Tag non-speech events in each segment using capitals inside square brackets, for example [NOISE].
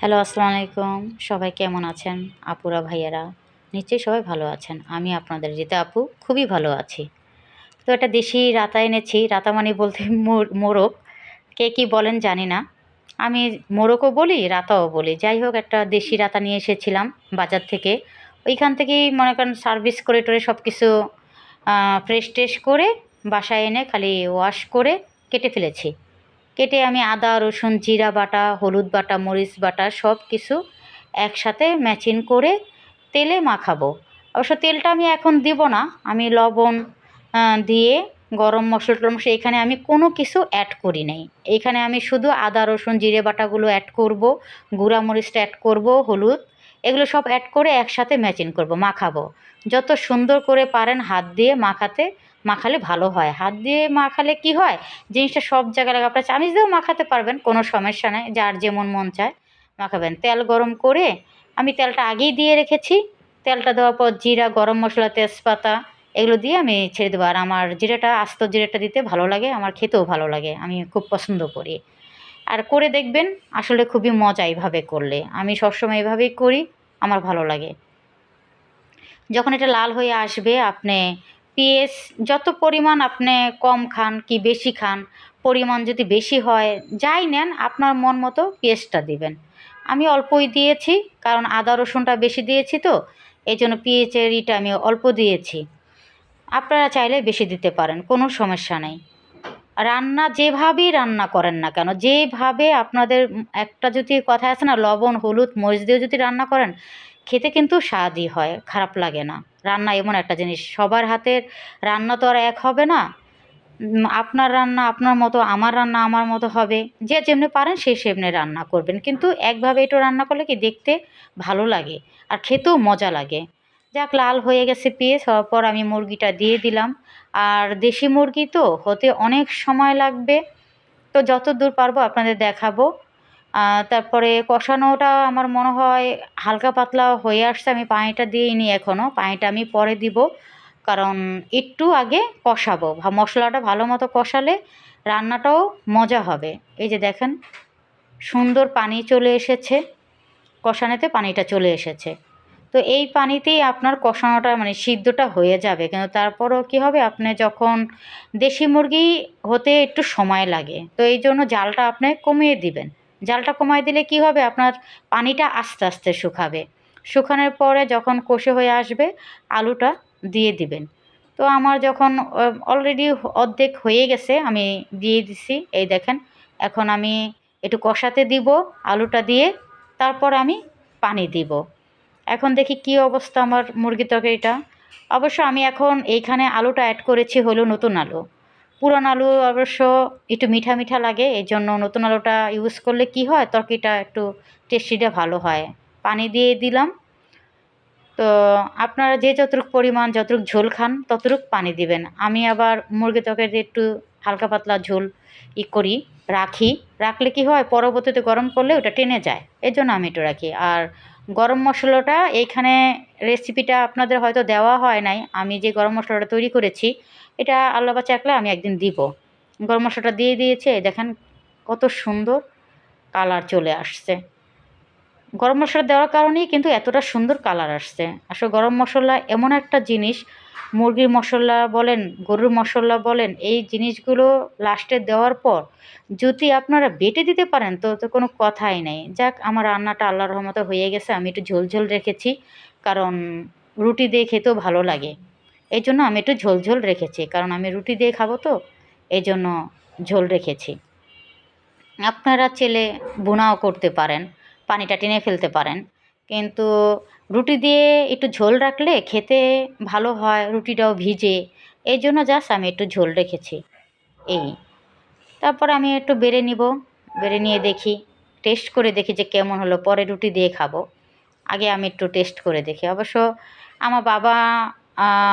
Hello, আসসালামু আলাইকুম। সবাই কেমন আছেন? আপুরা, ভাইয়ারা? নিশ্চয়ই সবাই ভালো আছেন। আমি আপনাদের যেতে আপু, খুবই ভালো আছি। তো একটা দেশি রাতা এনেছি। রাতা মানে বলতে মোর- মোরগ। কে কী বলেন জানি না। আমি মোরগও বলি, রাতাও বলি। যাই হোক, একটা দেশি রাতা নিয়ে এসেছিলাম বাজার থেকে। ওইখান থেকেই মনে করেন সার্ভিস করে টোরে সব কিছু ফ্রেশ ট্রেশ করে বাসায় এনে খালি ওয়াশ করে কেটে ফেলেছি। কেটে আমি আদা, রসুন, জিরা বাটা, হলুদ বাটা, মরিচ বাটা সব কিছু একসাথে ম্যাচিন করে তেলে মাখাবো। অবশ্য তেলটা আমি এখন দিব না। আমি লবণ দিয়ে গরম মশলা মশলা এখানে আমি কোনো কিছু অ্যাড করি নাই। এখানে আমি শুধু আদা, রসুন, জিরে বাটাগুলো অ্যাড করব, গুঁড়া মরিচটা অ্যাড করব, হলুদ, এগুলো সব অ্যাড করে একসাথে ম্যাচিন করব, মাখাবো। যত সুন্দর করে পারেন হাত দিয়ে মাখাতে মাখালে ভালো হয়। হাত দিয়ে মাখালে কি হয়? জিনিসটা সব জায়গায় লাগে আপনার চামিচ দিয়েও মাখাতে পারবেন, কোনো সমস্যা নেই। যার যেমন মন চায় মাখাবেন। তেল গরম করে আমি তেলটা আগেই দিয়ে রেখেছি। তেলটা দেওয়ার পর জিরা, গরম মশলা, তেজপাতা এগুলো দিয়ে আমি ছেড়ে দেবো। আর আমার জিরাটা, আস্ত জিরাটা দিতে ভালো লাগে, আমার খেতেও ভালো লাগে। আমি খুব পছন্দ করি। আর করে দেখবেন, আসলে খুবই মজা এইভাবে করলে। আমি সবসময় এভাবেই করি, আমার ভালো লাগে। যখন এটা লাল হয়ে আসবে, আপনি পেঁয়াজ যত পরিমাণ আপনি কম খান কি বেশি খান, পরিমাণ যদি বেশি হয়, যাই নেন, আপনার মন মতো পেঁয়াজটা দিবেন। আমি অল্পই দিয়েছি, কারণ আদা রসুনটা বেশি দিয়েছি তো এই জন্য পেঁয়াজের ইটা আমি অল্প দিয়েছি। আপনারা চাইলে বেশি দিতে পারেন, কোনো সমস্যা নেই। রান্না যেভাবেই রান্না করেন না কেন, যেভাবে আপনাদের একটা যদি কথা আছে না, লবণ, হলুদ, মরিচ দিয়ে যদি রান্না করেন খেতে কিন্তু স্বাদই হয়, খারাপ লাগে না। রান্না এমন একটা জিনিস, সবার হাতের রান্না তো আর এক হবে না। আপনার রান্না আপনার মতো, আমার রান্না আমার মতো হবে। যে যেমনি পারেন সেই সেমনি রান্না করবেন। কিন্তু একভাবে এটা রান্না করলে কি দেখতে ভালো লাগে আর খেতেও মজা লাগে। যাক, লাল হয়ে গেছে পেঁয়াজ, হওয়ার পর আমি মুরগিটা দিয়ে দিলাম। আর দেশি মুরগি তো হতে অনেক সময় লাগবে। তো যত দূর পারব আপনাদের দেখাবো। তারপরে কষানোটা আমার মনে হয় হালকা পাতলা হয়ে আসছে, আমি পানিটা দিইনি এখনও পানিটা আমি পরে দিব। কারণ একটু আগে কষাবো মশলাটা ভালো মতো কষালে রান্নাটাও মজা হবে। এই যে দেখেন, সুন্দর পানি চলে এসেছে, কষানোতে পানিটা চলে এসেছে। তো এই পানিতেই আপনার কষানোটা মানে সিদ্ধটা হয়ে যাবে। কিন্তু তারপরও কী হবে, আপনি যখন দেশি মুরগি হতে একটু সময় লাগে, তো এই জন্য জালটা আপনি কমিয়ে দিবেন। জালটা কমায় দিলে কি হবে? আপনার পানিটা আস্তে আস্তে শুকাবে। শুকানোর পরে যখন কষে হয়ে আসবে, আলুটা দিয়ে দিবেন। তো আমার যখন অলরেডি অর্ধেক হয়ে গেছে, আমি দিয়ে দিছি। এই দেখেন, এখন আমি একটু কষাতে দিব আলুটা দিয়ে, তারপর আমি পানি দিব। এখন দেখি কী অবস্থা আমার মুরগি তরকারিটা। অবশ্য আমি এখন এইখানে আলুটা অ্যাড করেছি হলো নতুন আলু। পুরান আলু অবশ্য একটু মিঠা মিঠা লাগে এই জন্য নতুন আলুটা ইউজ করলে কি হয়? তরকিটা একটু টেস্টিটা ভালো হয়। পানি দিয়ে দিলাম। তো আপনারা যে যতটুক পরিমাণ, যতটুক ঝোল খান, ততটুক পানি দিবেন। আমি আবার মুরগি তরকারিতে একটু হালকা পাতলা ঝোল ই করি, রাখি। রাখলে কি হয়? পরবর্তীতে গরম করলে ওটা টেনে যায়। এই জন্য আমি একটু রাখি। আর গরম মশলাটা এইখানে রেসিপিটা আপনাদের হয়তো দেওয়া হয় নাই। আমি যে গরম মশলাটা তৈরি করেছি, এটা আল্লাহ বা চাকলে আমি একদিন দিব। গরম মশলাটা দিয়ে দিয়েছে দেখেন কত সুন্দর কালার চলে আসছে। গরম মশলা দেওয়ার কারণেই কিন্তু এতটা সুন্দর কালার আসছে। আসলে গরম মশলা এমন একটা জিনিস, মুরগির মশলা বলেন, গরুর মশলা বলেন, এই জিনিসগুলো লাস্টে দেওয়ার পর যদি আপনারা বেটে দিতে পারেন তো তো কোনো কথাই নেই। যাক, আমার রান্নাটা আল্লাহর রহমতে হয়ে গেছে, আমি একটু ঝোল ঝোল রেখেছি, কারণ রুটি দিয়ে খেতেও ভালো লাগে। এই জন্য আমি একটু ঝোল ঝোল রেখেছি, কারণ আমি রুটি দিয়ে খাব তো, এই জন্য ঝোল রেখেছি। আপনারা চেলে বোনাও করতে পারেন। পানিটা টেনে ফেলতে পারেন। কিন্তু রুটি দিয়ে একটু ঝোল রাখলে খেতে ভালো হয়, রুটিটাও ভিজে। এই জন্য জাস্ট আমি একটু ঝোল রেখেছি। এই। তারপর আমি একটু বেড়ে নিব। বেড়ে নিয়ে দেখি। টেস্ট করে দেখি যে কেমন হলো। পরে রুটি দিয়ে খাব। আগে আমি একটু টেস্ট করে দেখি। অবশ্য আমার বাবা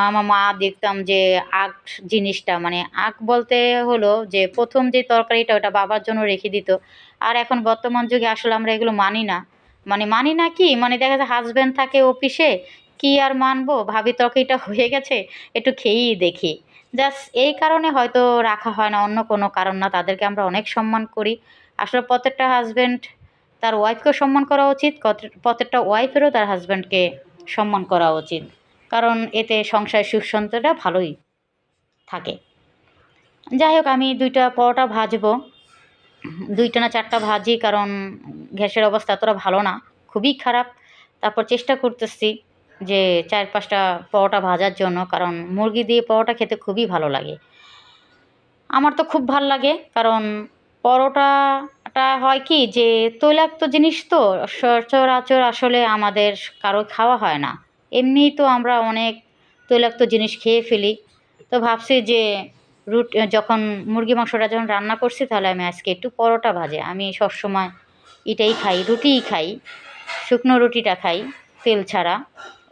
আমার মা দেখতাম যে আখ জিনিসটা মানে আখ বলতে হলো যে প্রথম যে তরকারিটা ওটা বাবার জন্য রেখে দিত। আর এখন বর্তমান যুগে আসলে আমরা এগুলো মানি না। মানে মানি না কি? মানে দেখা যায় হাজব্যান্ড থাকে অফিসে কি আর মানবো? ভাবি তরকারিটা [LAUGHS] হয়ে গেছে, একটু খেয়েই দেখি। জাস্ট এই কারণে হয়তো রাখা হয় না, অন্য কোনো কারণ না। তাদেরকে আমরা অনেক সম্মান করি। আসলে প্রত্যেকটা হাজব্যান্ড তার ওয়াইফকেও সম্মান করা উচিত প্রত্যেকটা ওয়াইফেরও তার হাজব্যান্ডকে সম্মান করা উচিত। কারণ এতে সংসার সুখ শান্তিটা ভালোই থাকে। যাই হোক, আমি দুইটা পরোটা ভাজবো। দুইটা না চারটা ভাজি, কারণ গ্যাসের অবস্থা এতটা ভালো না, খুবই খারাপ। তারপর চেষ্টা করতেছি যে চার পাঁচটা পরোটা ভাজার জন্য, কারণ মুরগি দিয়ে পরোটা খেতে খুবই ভালো লাগে। আমার তো খুব ভালো লাগে, কারণ পরোটাটা হয় কি, যে তৈলাক্ত জিনিস তো সচরাচর আসলে আমাদের কারও খাওয়া হয় না। এমনিই তো আমরা অনেক তৈলাক্ত জিনিস খেয়ে ফেলি। তো ভাবছি যে রুট, যখন মুরগি মাংসটা যখন রান্না করছি, তাহলে আমি আজকে একটু পরোটা ভাজে। আমি সবসময় এটাই খাই, রুটিই খাই, শুকনো রুটিটা খাই, তেল ছাড়া।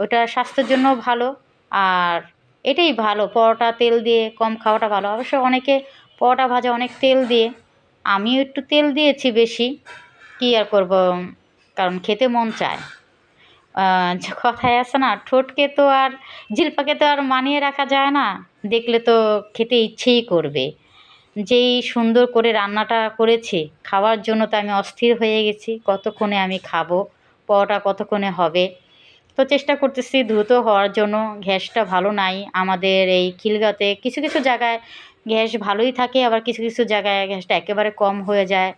ওটা স্বাস্থ্যের জন্য ভালো, আর এটাই ভালো, পরোটা তেল দিয়ে কম খাওয়াটা ভালো। অবশ্য অনেকে পরোটা ভাজা অনেক তেল দিয়ে। আমিও একটু তেল দিয়েছি বেশি, কী আর করব, কারণ খেতে মন চায়। কথায় আছে না, ঠোঁটকে তো আর জিলপাকে তো আর মানিয়ে রাখা যায় না। দেখলে তো খেতে ইচ্ছেই করবে। যেই সুন্দর করে রান্নাটা করেছি, খাওয়ার জন্য তো আমি অস্থির হয়ে গেছি, কতক্ষণে আমি খাব, পরোটা কতক্ষণে হবে? তো চেষ্টা করতেছি দ্রুত হওয়ার জন্য, গ্যাসটা ভালো নাই। আমাদের এই খিলগাতে কিছু কিছু জায়গায় গ্যাস ভালোই থাকে, আবার কিছু কিছু জায়গায় গ্যাসটা একেবারে কম হয়ে যায়।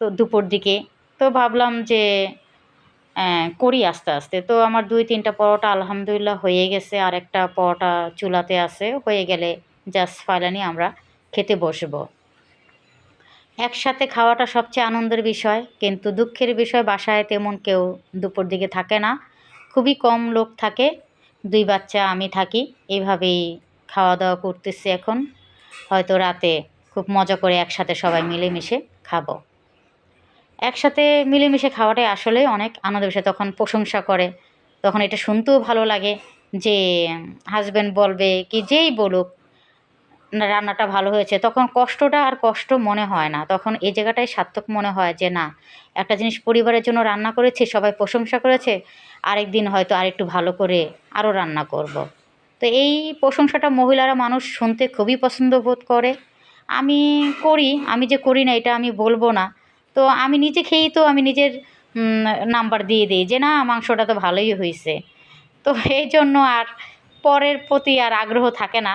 তো দুপুর দিকে, তো ভাবলাম যে করি আস্তে আস্তে। তো আমার দুই, তিনটা পরোটা আলহামদুলিল্লাহ হয়ে গেছে, আর একটা পরোটা চুলাতে আছে, হয়ে গেলে জাস্ট ফাইনালি আমরা খেতে বসবো। একসাথে খাওয়াটা সবচেয়ে আনন্দের বিষয়, কিন্তু দুঃখের বিষয়, বাসায় তেমন কেউ দুপুর দিকে থাকে না। খুবই কম লোক থাকে, দুই বাচ্চা আমি থাকি এইভাবেই খাওয়া দাওয়া করতেছি এখন। হয়তো রাতে খুব মজা করে একসাথে সবাই মিলেমিশে খাব। একসাথে মিলেমিশে খাওয়াটাই আসলে অনেক আনন্দ বিষয়। তখন প্রশংসা করে, তখন এটা শুনতেও ভালো লাগে যে হাজব্যান্ড বলবে কি যেই বলুক রান্নাটা ভালো হয়েছে। তখন কষ্টটা আর কষ্ট মনে হয় না। তখন এই জায়গাটাই সার্থক মনে হয় যে, না, একটা জিনিস পরিবারের জন্য রান্না করেছি, সবাই প্রশংসা করেছে, আরেক দিন হয়তো আরেকটু ভালো করে আরও রান্না করব। তো এই প্রশংসাটা মহিলারা মানুষ শুনতে খুবই পছন্দ বোধ করে। আমি করি, আমি যে করি না, এটা আমি বলব না। তো আমি নিজে খেয়েই তো আমি নিজের নাম্বার দিয়ে দিই যে না, মাংসটা তো ভালোই হয়েছে। তো এই জন্য আর পরের প্রতি আর আগ্রহ থাকে না।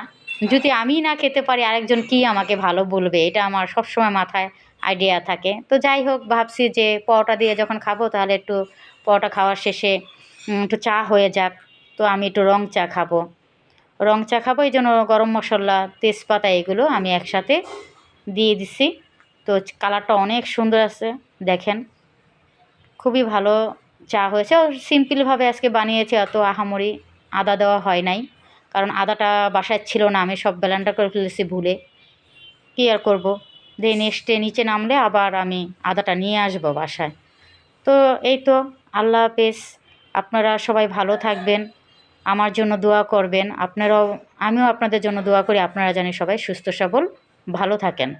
যদি আমি না খেতে পারি, আরেকজন কি আমাকে ভালো বলবে? এটা আমার সবসময় মাথায় আইডিয়া থাকে। তো যাই হোক, ভাবছি যে পরোটা দিয়ে যখন খাব, তাহলে একটু পরোটা খাওয়ার শেষে একটু চা হয়ে যাক। তো আমি একটু রং চা খাব। রং চা খাব, এই জন্য গরম মশলা, তেজপাতা, এগুলো আমি একসাথে দিয়ে দিছি। তো কালারটা অনেক সুন্দর আছে, দেখেন। খুবই ভালো চা হয়েছে। সিম্পলভাবে আজকে বানিয়েছি অত আহামরি আদা দেওয়া হয় নাই। কারণ আদাটা বাসায় ছিল না, আমি সব ব্লেন্ডার করে ফেলেছি ভুলে। কী আর করব? দিয়ে নেক্সটে নিচে নামলে আবার আমি আদাটা নিয়ে আসব বাসায়। তো এই তো, আল্লাহ হাফেজ। আপনারা সবাই ভালো থাকবেন, আমার জন্য দোয়া করবেন। আপনারাও, আমিও আপনাদের জন্য দোয়া করি, আপনারা জানি সবাই সুস্থ সবল, ভালো থাকেন।